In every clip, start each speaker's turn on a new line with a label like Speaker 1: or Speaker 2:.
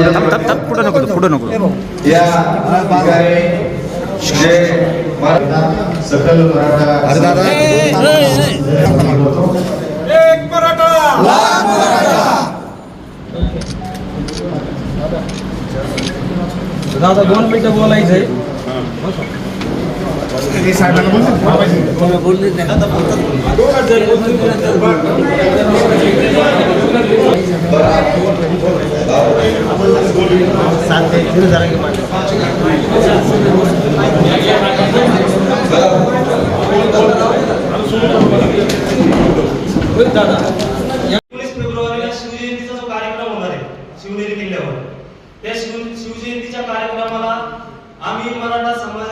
Speaker 1: मराठा समाजाचे
Speaker 2: पुढे नको पुढे नको.
Speaker 1: या ठिकाणी जे सकल
Speaker 3: दादा दोन मिनिटं बोलायचंय.
Speaker 4: फेब्रुवारीला शिवजयंतीचा जो कार्यक्रम होणार आहे शिवनेरी किल्ल्यावर. त्या शिव शिवजयंतीच्या कार्यक्रमाला आम्ही मराठा समाज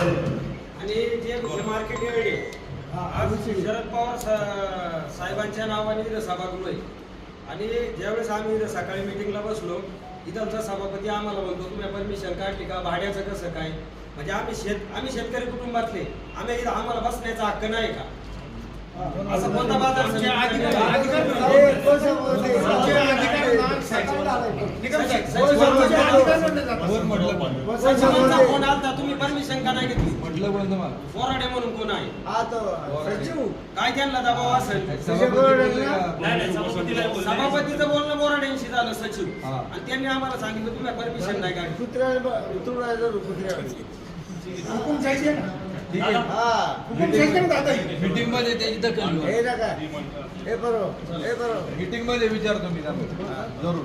Speaker 3: आणि जे मार्केट यार्ड आहे आज शरद पवार साहेबांच्या नावाने इथं सभागृह आहे आणि ज्यावेळेस आम्ही इथं सकाळी मिटिंगला बसलो इथलचा सभापती आम्हाला बोलतो तुम्ही परमिशन काढली का भाड्याचं कसं काय? म्हणजे आम्ही शेत आम्ही शेतकरी कुटुंबातले आम्ही इथं आम्हाला बसण्याचा हक्क नाही का? असं कोणता बाजार फोन आलता तुम्ही परमिशन का नाही घेतली? म्हटलं बोराडे म्हणून कोण आहे? काय त्यांना दबाव असेल?
Speaker 4: नाही नाही सभापतीला बोलले.
Speaker 3: सभापतीचं बोलणं बोराड्यांशी झालं सचिव आणि त्यांनी आम्हाला सांगितलं तुम्ही परमिशन नाही काढली.
Speaker 5: हुकूम जायचे? ना हुकूम जायचे ना दादा?
Speaker 6: मीटिंगमध्ये त्याची दखल घेऊ मीटिंगमध्ये विचारतो मी जरूर.